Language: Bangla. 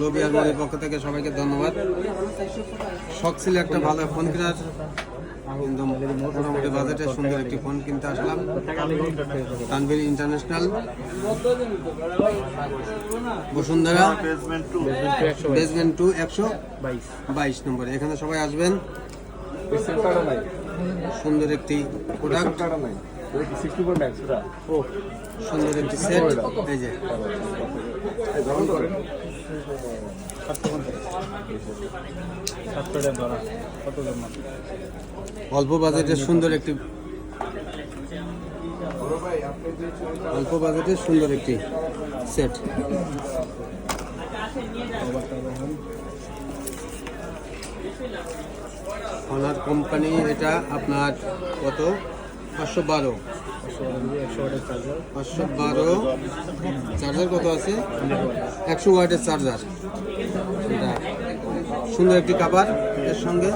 লবি আলমারির পক্ষ থেকে সবাইকে ধন্যবাদ। শখ ছিল একটা ভালো ফোন কেনার। কিন্তু মোটামুটি বাজেটে সুন্দর একটি ফোন কিনতে আসলাম। Tanvir international. Bashundhara. Basement two একশো বাইশ নম্বর। এখানে সবাই আসবেন। সুন্দর একটি প্রোডাক্ট সুন্দর একটি সেট এই যে। অল্প বাজেটে সুন্দর একটি অল্প বাজেটে সুন্দর একটি সেট অনার কোম্পানি এটা আপনার কত? পাঁচশো বারো। পাঁচশো বারো। চার্জার কত আছে? একশো ওয়াটের চার্জার। সুন্দর একটি কাবার এর সঙ্গে।